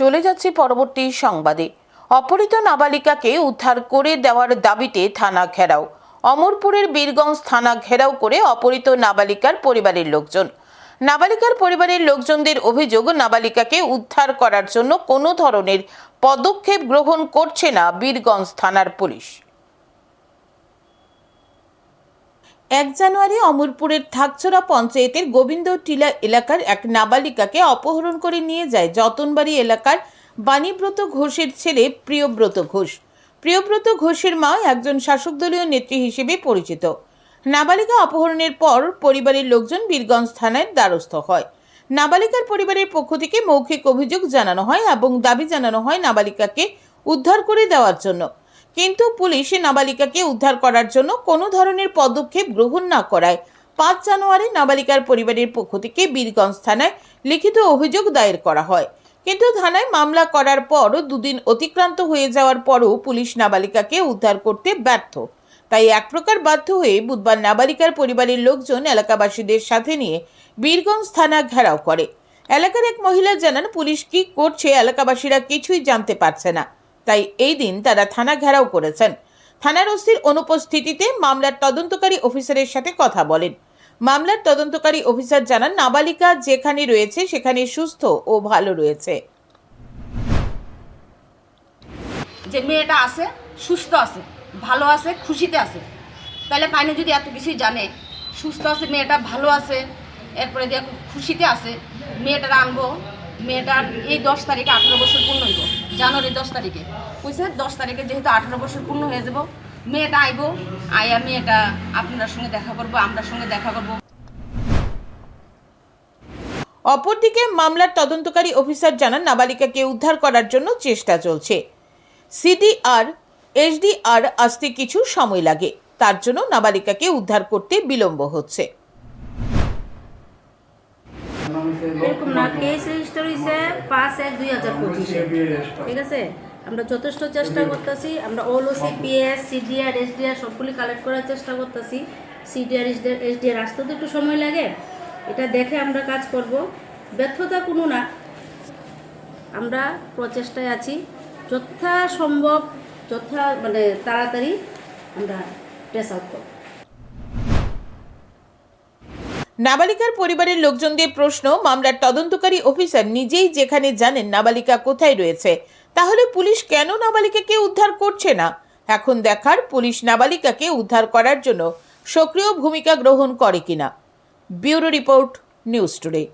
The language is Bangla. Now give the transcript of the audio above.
চলে যাচ্ছি পরবর্তী সংবাদে। অপহৃত নাবালিকাকে উদ্ধার করে দেওয়ার দাবিতে থানা ঘেরাও। অমরপুরের বীরগঞ্জ থানা ঘেরাও করে অপহৃত নাবালিকার পরিবারের লোকজন। নাবালিকার পরিবারের লোকজনদের অভিযোগ, নাবালিকাকে উদ্ধার করার জন্য কোনো ধরনের পদক্ষেপ গ্রহণ করছে না বীরগঞ্জ থানার পুলিশ। এক জানুয়ারি অমরপুরের থাকছড়া পঞ্চায়েতের গোবিন্দ টিলা এলাকার এক নাবালিকাকে অপহরণ করে নিয়ে যায় যতনবাড়ি এলাকার বাণীব্রত ঘোষের ছেলে প্রিয়ব্রত ঘোষ। প্রিয়ব্রত ঘোষের মা একজন শাসক দলীয় নেত্রী হিসেবে পরিচিত। নাবালিকা অপহরণের পর পরিবারের লোকজন বীরগঞ্জ থানায় দ্বারস্থ হয়। নাবালিকার পরিবারের পক্ষ থেকে মৌখিক অভিযোগ জানানো হয় এবং দাবি জানানো হয় নাবালিকাকে উদ্ধার করে দেওয়ার জন্য। কিন্তু পুলিশ নাবালিকাকে উদ্ধার করার জন্য কোনো ধরনের পদক্ষেপ গ্রহণ না করায়। পাঁচ জানুয়ারি নাবালিকার পরিবারের পক্ষ থেকে বীরগঞ্জ থানায় লিখিত অভিযোগ দায়ের করা হয়। কিন্তু থানায় মামলা করার পর দুদিন অতিক্রান্ত হয়ে যাওয়ার পরও পুলিশ নাবালিকাকে উদ্ধার করতে ব্যর্থ। তাই এক প্রকার বাধ্য হয়ে বুধবার নাবালিকার পরিবারের লোকজন এলাকাবাসীদের সাথে নিয়ে বীরগঞ্জ থানা ঘেরাও করে। এলাকার এক মহিলা জানান, পুলিশ কি করছে এলাকাবাসীরা কিছুই জানতে পারছে না। তাই এই দিন তারা থানা ঘেরাও করেছেন। থানার ওসির অনুপস্থিতিতে মামলার তদন্তকারী অফিসারের সাথে কথা বলেন। মামলার তদন্তকারী অফিসার জানান, নাবালিকা যেখানে রয়েছে সেখানে সুস্থ ও ভালো রয়েছে। যে মেয়েটা আছে, সুস্থ আছে, ভালো আছে, খুশিতে আছে। তাহলে কাইনে যদি এত কিছুই জানে, সুস্থ আছে, মেয়েটা ভালো আছে, এরপরে দিয়ে খুশিতে আছে মেয়েটা আনব মেয়েটার এই দশ তারিখে আঠেরো বছর পূর্ণ হইব। জানুয়ারি দশ তারিখে। বুঝছে দশ তারিখে যেহেতু আঠেরো বছর পূর্ণ হয়ে যাব, মেয়েটা আইব, আয়া মেয়েটা আপনার সঙ্গে দেখা করব, আমরা সঙ্গে দেখা করব। অপরদিকে মামলার তদন্তকারী অফিসার জানান, নাবালিকাকে উদ্ধার করার জন্য চেষ্টা চলছে। সিডিআর, এসডিআর আসতে কিছু সময় লাগে। তার জন্য নাবালিকাকে উদ্ধার করতে বিলম্ব হচ্ছে। এরকম না কেস রেজিস্টার হয়েছে পাঁচ এক দুই হাজার পঁচিশে। ঠিক আছে? আমরা যথেষ্ট চেষ্টা করতেছি আমরা ওলোসি পিএস সিডিআর এসডিআর সবগুলি কালেক্ট করার চেষ্টা করতেছি। সিডিআর এসডিআর এসডিআর আসতে তো একটু সময় লাগে। এটা দেখে আমরা কাজ করব। ব্যর্থতা কোনো না। আমরা প্রচেষ্টায় আছি। যথাসম্ভব যথা মানে তাড়াতাড়ি আমরা ট্রেস আউট করব। নাবালিকার পরিবারের লোকজনদের প্রশ্ন, মামলার তদন্তকারী অফিসার নিজেই যেখানে জানেন নাবালিকা কোথায় রয়েছে, তাহলে পুলিশ কেন নাবালিকাকে উদ্ধার করছে না? এখন দেখার পুলিশ নাবালিকাকে উদ্ধার করার জন্য সক্রিয় ভূমিকা গ্রহণ করে কিনা। Bureau report, news today.